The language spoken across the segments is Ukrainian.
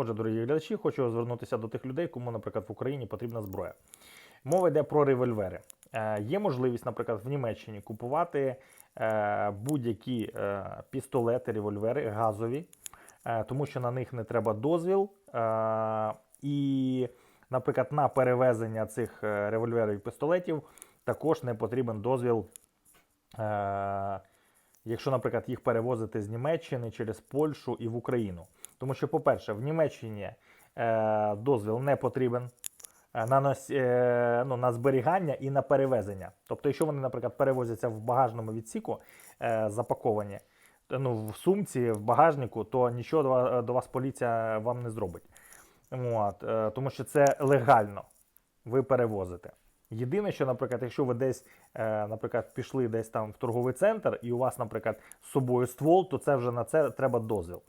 Отже, дорогі глядачі, хочу звернутися до тих людей, кому, наприклад, в Україні потрібна зброя. Мова йде про револьвери. Е, є можливість, наприклад, в Німеччині купувати е, будь-які е, пістолети, револьвери газові, е, тому що на них не треба дозвіл. Е, і, наприклад, на перевезення цих е, револьверів і пістолетів також не потрібен дозвіл. Е, Якщо, наприклад, їх перевозити з Німеччини через Польщу і в Україну. Тому що, по-перше, в Німеччині е, дозвіл не потрібен е, на, нос, е, ну, на зберігання і на перевезення. Тобто, якщо вони, наприклад, перевозяться в багажному відсіку, е, запаковані, ну, в сумці, в багажнику, то нічого до, ва- до вас поліція вам не зробить. От, е, тому що це легально. Ви перевозите. Єдине, що, наприклад, якщо ви десь, е, наприклад, пішли десь там в торговий центр, і у вас, наприклад, з собою ствол, то це вже на це треба дозвіл.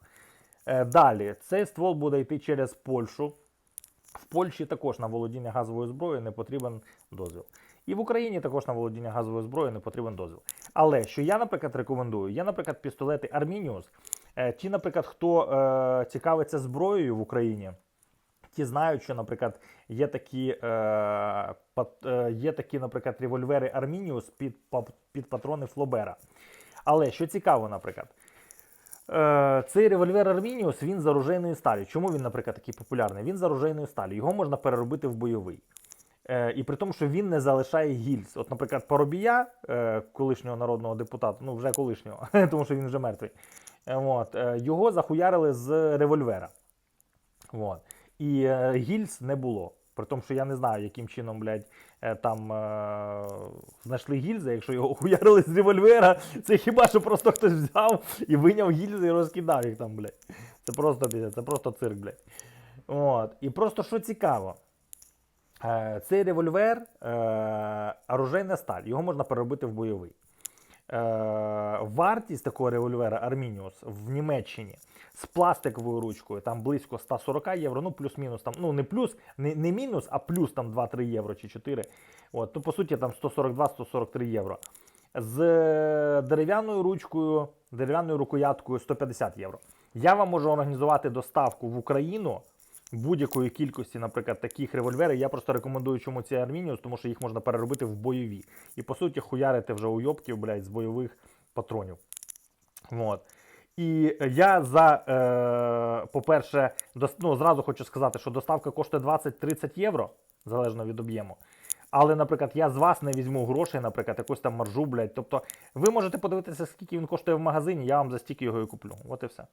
Е, далі, цей ствол буде йти через Польщу. В Польщі також на володіння газовою зброєю не потрібен дозвіл. І в Україні також на володіння газовою зброєю не потрібен дозвіл. Але що я, наприклад, рекомендую, є, наприклад, пістолети Армініус. Е, ті, наприклад, хто е, цікавиться зброєю в Україні, ті знають, що, наприклад, є такі, е, е, є такі, наприклад, револьвери Армініус під, під патрони Флобера. Але що цікаво, наприклад, е, цей револьвер Армініус він з оружейної сталі. Чому він, наприклад, такий популярний? Він з оружейної сталі. Його можна переробити в бойовий. Е, і при тому, що він не залишає гільз. От, наприклад, Парубія, е, колишнього народного депутата, ну вже колишнього, тому що він вже мертвий. От, е, його захуярили з револьвера. От. І е, гільз не було. При тому, що я не знаю, яким чином, блядь, е, там е, знайшли гільзи, якщо його хуярили з револьвера, це хіба що просто хтось взяв і виняв гільзи і розкидав їх там, блядь. Це просто це просто цирк, блядь. От. І просто що цікаво, е, цей револьвер е, оружейна сталь, його можна переробити в бойовий. Е, вартість такого револьвера Армініус в Німеччині з пластиковою ручкою там близько 140 євро, ну плюс-мінус там, ну не плюс, не, не мінус, а плюс там 2-3 євро чи 4. От, то по суті там 142-143 євро. З е, дерев'яною ручкою, дерев'яною рукояткою 150 євро. Я вам можу організувати доставку в Україну будь-якої кількості, наприклад, таких револьверів. Я просто рекомендую, чому ці Армініус, тому що їх можна переробити в бойові. І по суті хуярити вже уйобків, блядь, з бойових патронів. Вот. І я за, е, по-перше, ну, зразу хочу сказати, що доставка коштує 20-30 євро, залежно від об'єму. Але, наприклад, я з вас не візьму грошей, наприклад, якусь там маржу, блядь. Тобто, ви можете подивитися, скільки він коштує в магазині, я вам за стільки його і куплю. От і все.